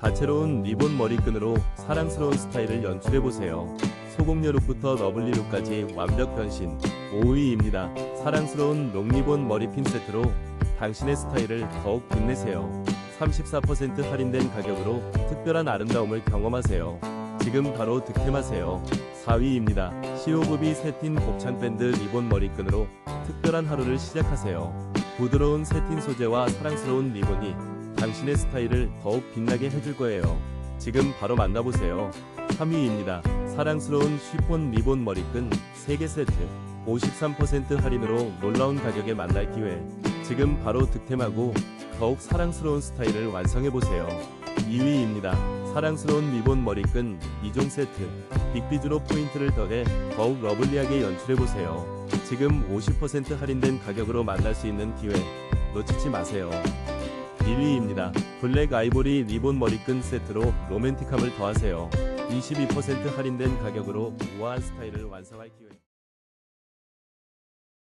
다채로운 리본 머리끈으로 사랑스러운 스타일을 연출해보세요. 소공녀 룩부터 러블리 룩까지 완벽 변신 5위입니다. 사랑스러운 롱리본 머리핀 세트로 당신의 스타일을 더욱 빛내세요. 34% 할인된 가격으로 특별한 아름다움을 경험하세요. 지금 바로 득템하세요. 4위입니다. 시오브비 세틴 곱창 밴드 리본 머리끈으로 특별한 하루를 시작하세요. 부드러운 세틴 소재와 사랑스러운 리본이 당신의 스타일을 더욱 빛나게 해줄 거예요. 지금 바로 만나보세요. 3위입니다. 사랑스러운 쉬폰 리본 머리끈 3개 세트 53% 할인으로 놀라운 가격에 만날 기회. 지금 바로 득템하고 더욱 사랑스러운 스타일을 완성해보세요. 2위입니다. 사랑스러운 리본 머리끈 2종 세트 빅비주로 포인트를 더해 더욱 러블리하게 연출해보세요. 지금 50% 할인된 가격으로 만날 수 있는 기회 놓치지 마세요. 1위입니다. 블랙 아이보리 리본 머리끈 세트로 로맨틱함을 더하세요. 22% 할인된 가격으로 우아한 스타일을 완성할 기회.